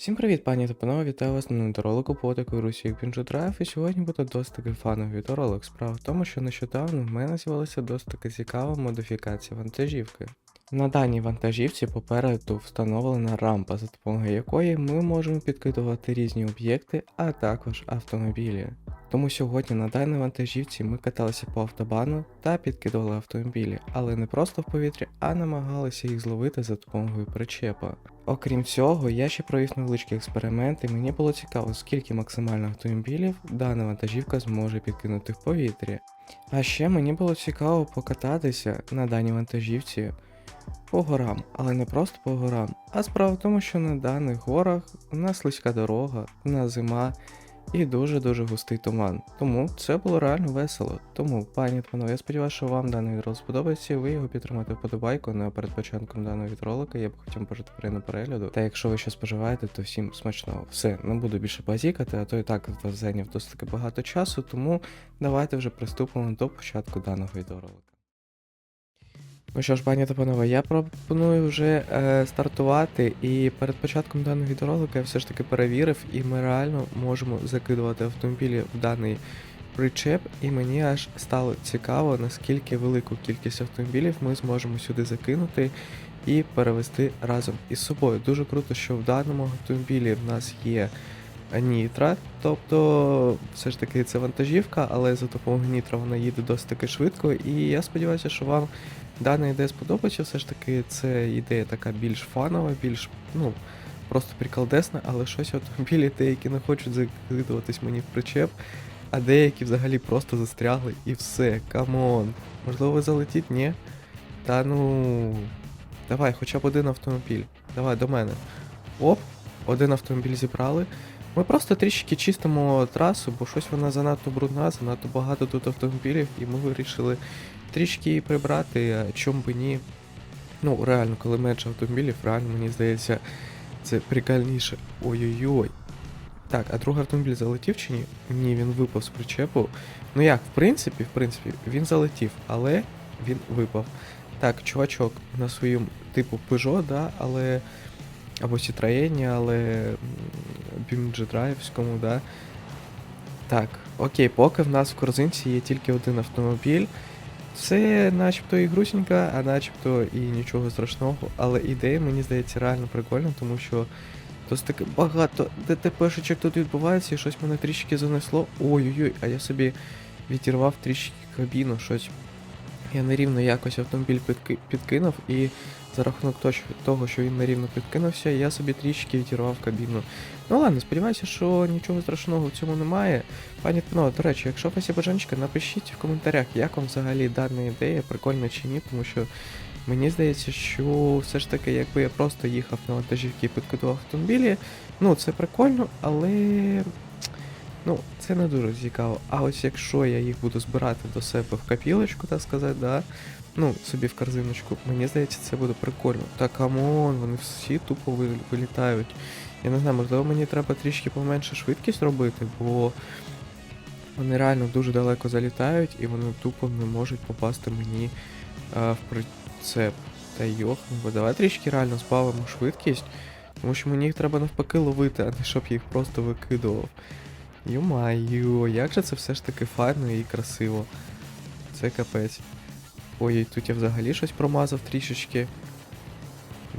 Всім привіт, пані та панове, вітаю вас на відеоролику по такої Русі Драйв, і сьогодні буде досить таки фановий відеоролик. Справа в тому, що нещодавно в мене з'явилася досить таки цікава модифікація вантажівки. На даній вантажівці попереду встановлена рампа, за допомогою якої ми можемо підкидувати різні об'єкти, а також автомобілі. Тому сьогодні на даній вантажівці ми каталися по автобану та підкидували автомобілі, але не просто в повітрі, а намагалися їх зловити за допомогою причепа. Окрім цього, я ще провів невеличкий експеримент, і мені було цікаво, скільки максимально автомобілів дана вантажівка зможе підкинути в повітрі. А ще мені було цікаво покататися на даній вантажівці по горам, але не просто по горам. А справа в тому, що на даних горах у нас слизька дорога, у нас зима і дуже-дуже густий туман. Тому це було реально весело. Тому, пані панове, я сподіваюся, що вам даний відролик сподобається, ви його підтримаєте вподобайку. Ну перед початком даного відролика я б хотів пожити приємного перегляду. Та якщо ви щось споживаєте, то всім смачного. Все, не буду більше базікати, а то і так зайняв досить таки багато часу, тому давайте вже приступимо до початку даного відеоролика. Ну що ж, пані та панове, я пропоную вже е, стартувати, і перед початком даного відеоролика я все ж таки перевірив, і ми реально можемо закидувати автомобілі в даний причеп, і мені аж стало цікаво, наскільки велику кількість автомобілів ми зможемо сюди закинути і перевести разом із собою. Дуже круто, що в даному автомобілі в нас є нітра, тобто все ж таки це вантажівка, але за допомогою нітра вона їде досить таки швидко, і я сподіваюся, що вам дана ідея сподобається, все ж таки це ідея така більш фанова, більш, ну, просто приколдесна, але щось автомобілі деякі не хочуть закидуватись мені в причеп, а деякі взагалі просто застрягли і все, камон. Можливо, залетіть? Ні? Та ну. Давай, хоча б один автомобіль. Давай до мене. Оп, один автомобіль зібрали. Ми просто трішки чистимо трасу, бо щось вона занадто брудна, занадто багато тут автомобілів, і ми вирішили трішки її прибрати, а чом би ні. Ну, реально, коли менше автомобілів, реально, мені здається, це прикольніше. Ой-ой-ой. Так, а другий автомобіль залетів чи ні? Ні, він випав з причепу. Ну як, в принципі, в принципі, він залетів, але він випав. Так, чувачок на своєму типу Peugeot, да, але. Або Citroën, але BMG драйвському, да. Так, окей, поки в нас в корзинці є тільки один автомобіль. Це начебто і грустненько, а начебто і нічого страшного. Але ідея, мені здається, реально прикольна, тому що досить таке багато ДТПшечок тут відбувається, і щось мене трішки занесло. Ой-ой-ой, а я собі відірвав трішки кабіну, щось. Я нерівно якось автомобіль підки... підкинув, і за рахунок того, що він нерівно підкинувся, я собі трішки відірвав кабіну. Ну ладно, сподіваюся, що нічого страшного в цьому немає. Пані, ну, до речі, якщо у вас є бажанчика, напишіть в коментарях, як вам взагалі дана ідея, прикольно чи ні, тому що мені здається, що все ж таки, якби я просто їхав на вантажівки і підкидував автомобілі, ну це прикольно, але. Ну, це не дуже цікаво. А ось якщо я їх буду збирати до себе в копілочку, так сказати, да, ну, собі в корзиночку, мені здається, це буде прикольно. Та камон, вони всі тупо вилітають. Я не знаю, можливо, мені треба трішки поменше швидкість робити, бо вони реально дуже далеко залітають і вони тупо не можуть попасти мені а, в прицеп. Та йох, ну давай трішки реально збавимо швидкість, тому що мені їх треба навпаки ловити, а не щоб я їх просто викидував. Йомаю, як же це все ж таки файно і красиво. Це капець. Ой, тут я взагалі щось промазав трішечки.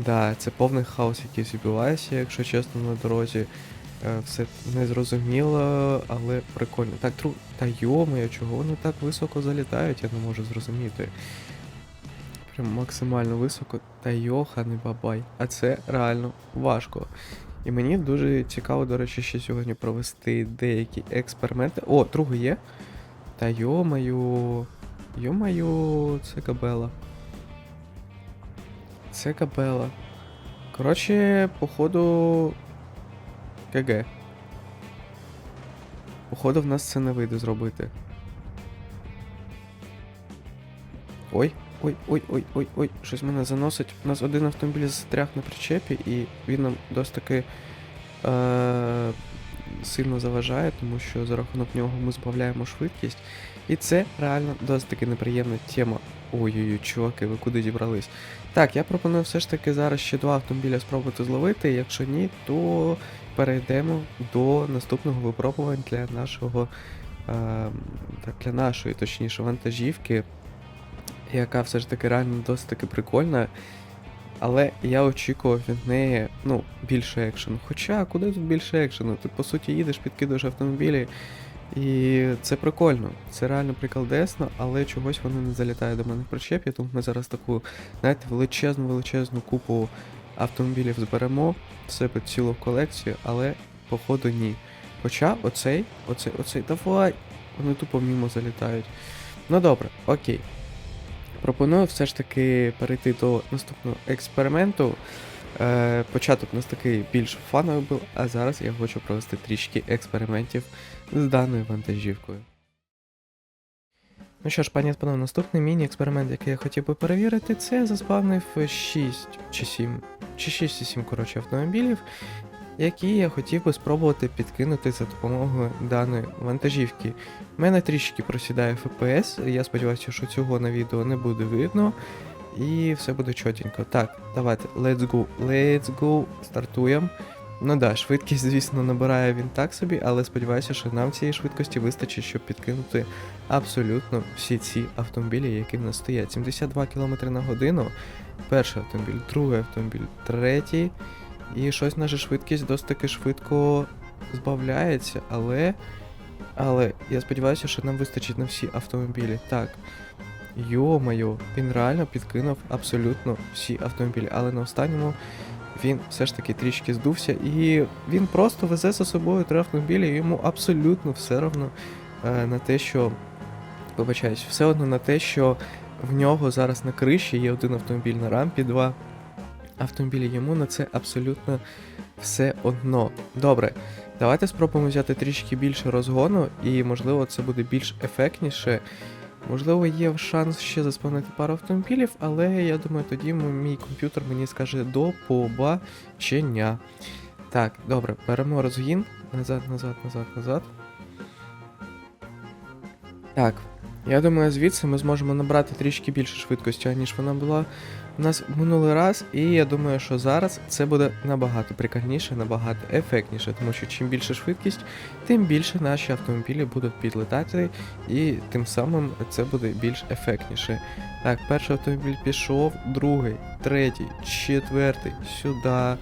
Да, це повний хаос, який відбувається, якщо чесно, на дорозі. Е, Все незрозуміло, але прикольно. Так, тру... Та йомаю, чого вони так високо залітають, я не можу зрозуміти. Прям максимально високо. Та йоханий бабай. А це реально важко. І мені дуже цікаво, до речі, ще сьогодні провести деякі експерименти. О, другий є. Та йомаю. Йомаю, це кабела. Це кабела. Коротше, походу. КГ. Походу, в нас це не вийде зробити. Ой, ой, ой, щось мене заносить. У нас один автомобіль застряг на причепі, і він нам досить таки е- сильно заважає, тому що за рахунок нього ми збавляємо швидкість. І це реально досить таки неприємна тема. Ой-ой-ой, чуваки, ви куди зібрались? Так, я пропоную все ж таки зараз ще два автомобіля спробувати зловити. Якщо ні, то перейдемо до наступного випробувань для нашого. Е, для нашої, точніше, вантажівки, яка все ж таки реально досить таки прикольна. Але я очікував від неї ну, більше екшену. Хоча куди тут більше екшену? Ти по суті їдеш, підкидуєш автомобілі. І це прикольно, це реально приколдесно, але чогось воно не залітає до мене в причеп, тому ми зараз таку, знаєте, величезну величезну купу автомобілів зберемо в себе цілу колекцію, але походу ні. Хоча оцей, оцей, оцей, давай, вони тупо мімо залітають. Ну добре, окей. Пропоную все ж таки перейти до наступного експерименту. Е, початок у нас такий більш фановий був, а зараз я хочу провести трішки експериментів з даною вантажівкою. Ну що ж, пані панове, наступний міні-експеримент, який я хотів би перевірити, це заспавнив 6 чи 7, чи 6 чи 7 коротше, автомобілів, які я хотів би спробувати підкинути за допомогою даної вантажівки. У мене трішки просідає FPS, я сподіваюся, що цього на відео не буде видно. І все буде чотенько. Так, давайте, let's go, let's go, стартуємо. Ну да, швидкість, звісно, набирає він так собі, але сподіваюся, що нам цієї швидкості вистачить, щоб підкинути абсолютно всі ці автомобілі, які в нас стоять. 72 км на годину. Перший автомобіль, другий автомобіль, третій. І щось наша швидкість досить таки швидко збавляється, але. Але я сподіваюся, що нам вистачить на всі автомобілі. Так. Йо-моє, він реально підкинув абсолютно всі автомобілі, але на останньому він все ж таки трішки здувся, і він просто везе за собою три автомобілі, і йому абсолютно все одно е, на те, що. Вибачаюсь, все одно на те, що в нього зараз на криші є один автомобіль на рампі, два автомобілі. Йому на це абсолютно все одно. Добре, давайте спробуємо взяти трішки більше розгону, і можливо це буде більш ефектніше. Можливо, є шанс ще заспавнити пару автомобілів, але я думаю, тоді мій комп'ютер мені скаже до побачення. Так, добре, беремо розгін. Назад, назад, назад, назад. Так, я думаю, звідси ми зможемо набрати трішки більше швидкості, ніж вона була у нас минулий раз, і я думаю, що зараз це буде набагато прикольніше, набагато ефектніше, тому що чим більше швидкість, тим більше наші автомобілі будуть підлетати, і тим самим це буде більш ефектніше. Так, перший автомобіль пішов, другий, третій, четвертий, сюди.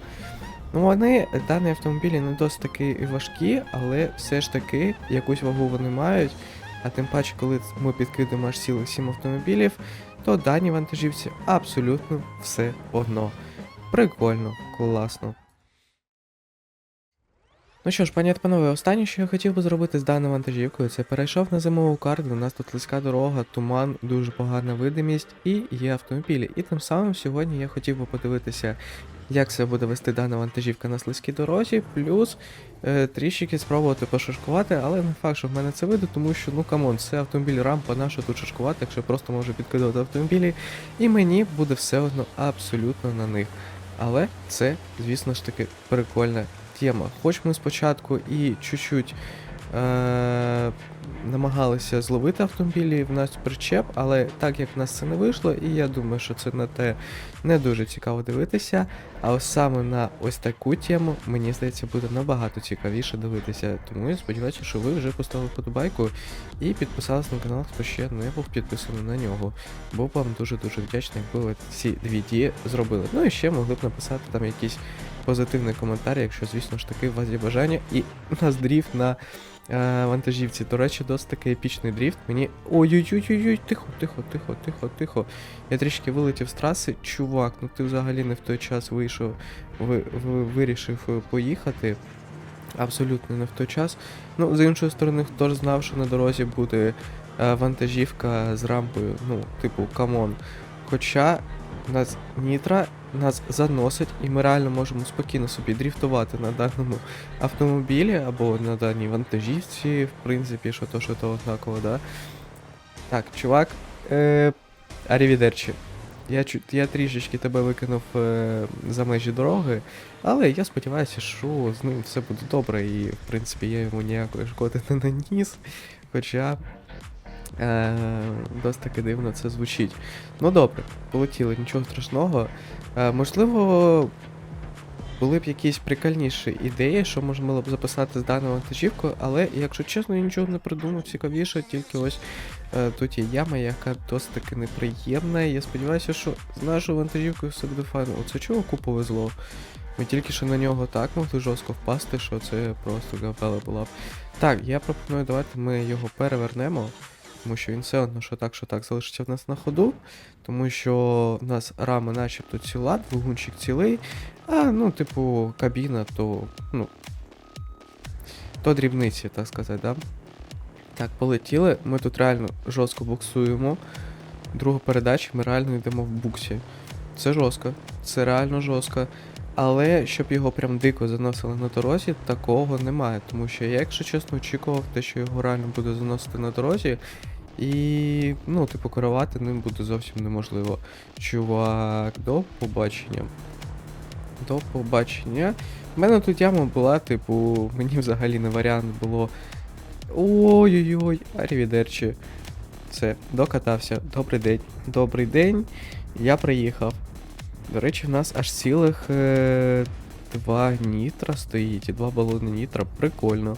Ну, вони, дані автомобілі не досить таки важкі, але все ж таки якусь вагу вони мають. А тим паче, коли ми підкидаємо аж цілих 7 автомобілів, то дані вантажівці абсолютно все одно. Прикольно, класно. Ну що ж, пані та панове, останнє, що я хотів би зробити з даною вантажівкою, це перейшов на зимову карту, у нас тут лиска дорога, туман, дуже погана видимість і є автомобілі. І тим самим сьогодні я хотів би подивитися, як себе буде вести дана вантажівка на слизькій дорозі, плюс е, трішки спробувати пошашкувати, але не факт, що в мене це вийде, тому що, ну камон, це автомобіль рампа, на що тут шашкувати, якщо просто можу підкидувати автомобілі, і мені буде все одно абсолютно на них. Але це, звісно ж таки, прикольна тема. Хоч ми спочатку і чуть-чуть е- намагалися зловити автомобілі в нас причеп, але так як в нас це не вийшло, і я думаю, що це на те не дуже цікаво дивитися. А саме на ось таку тему, мені здається, буде набагато цікавіше дивитися. Тому я сподіваюся, що ви вже поставили подобайку і підписалися на канал, хто ще не був підписаний на нього. Був вам дуже-дуже вдячний, якби ви ці дві дії зробили. Ну і ще могли б написати там якийсь позитивний коментар, якщо, звісно ж таки, у вас є бажання. І дріфт на вантажівці. До речі, досить такий епічний дріфт. Мені. Ой-ой-ой-ой, тихо, тихо, тихо, тихо, тихо. Я трішки вилетів з траси. Чувак, ну ти взагалі не в той час вийшов, ви, ви, вирішив е, поїхати. Абсолютно не в той час. Ну, з іншої сторони, хто ж знав, що на дорозі буде е, вантажівка з рампою, ну, типу, камон. Хоча нас нітра нас заносить, і ми реально можемо спокійно собі дріфтувати на даному автомобілі або на даній вантажівці, в принципі, що то, що то однаково, да. Так, чувак, е, арівідерчі. Я, я трішечки тебе викинув е, за межі дороги, але я сподіваюся, що з ним все буде добре, і в принципі я йому ніякої шкоди не наніс. Хоча Е, досить таки дивно це звучить. Ну добре, полетіли, нічого страшного. Е, можливо, були б якісь прикольніші ідеї, що можна було б записати з даною вантажівкою, але, якщо чесно, я нічого не придумав цікавіше, тільки ось е, тут є яма, яка досить таки неприємна. Я сподіваюся, що з нашою вантажівкою все буде файно. Оце чого повезло? Ми тільки що на нього так могли жорстко впасти, що це просто гавела була б. Так, я пропоную, давайте ми його перевернемо, тому що він все одно, що так, що так залишиться в нас на ходу, тому що в нас рама начебто ціла, двигунчик цілий, а ну, типу, кабіна, то, ну, то дрібниці, так сказати, да? Так, полетіли. Ми тут реально жорстко буксуємо. Друга передача, ми реально йдемо в буксі. Це жорстко, це реально жорстко. Але щоб його прям дико заносили на дорозі, такого немає. Тому що я, якщо чесно, очікував те, що його реально буде заносити на дорозі. І, ну, типу, керувати ним буде зовсім неможливо. Чувак, до побачення. До побачення. У мене тут яма була, типу, мені взагалі не варіант було. Ой-ой-ой, арівідерчі. Все, докатався. Добрий день. Добрий день. Я приїхав. До речі, в нас аж цілих е, два нітра стоїть і два балони нітра. Прикольно.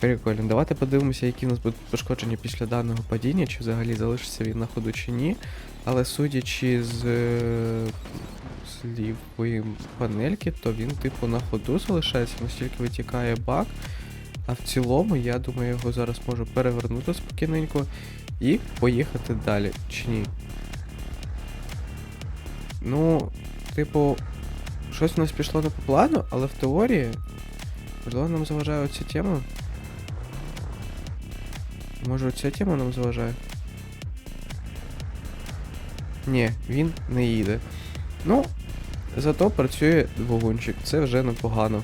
Прикольно. Давайте подивимося, які в нас будуть пошкодження після даного падіння, чи взагалі залишиться він на ходу чи ні. Але судячи з е, слівої панельки, то він типу на ходу залишається, настільки витікає бак. А в цілому, я думаю, його зараз можу перевернути спокійненько і поїхати далі, чи ні. Ну, типу, щось у нас пішло не по плану, але в теорії, можливо, нам заважає оця тема. Може оця тема нам заважає? Ні, він не їде. Ну, зато працює двогончик. це вже непогано.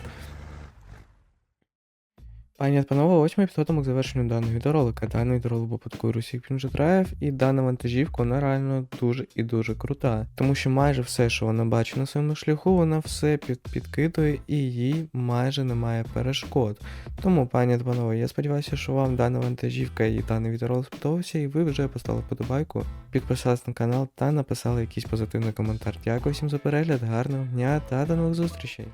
Пані та панове, ось ми підходимо к завершенню даного відеоролика. Даний відеоролик був під такою Русік Drive, і дана вантажівка, вона реально дуже і дуже крута. Тому що майже все, що вона бачить на своєму шляху, вона все під, підкидує і їй майже немає перешкод. Тому, пані та панове, я сподіваюся, що вам дана вантажівка і даний відеоролик сподобався, і ви вже поставили подобайку, підписались на канал та написали якийсь позитивний коментар. Дякую всім за перегляд, гарного дня та до нових зустрічей!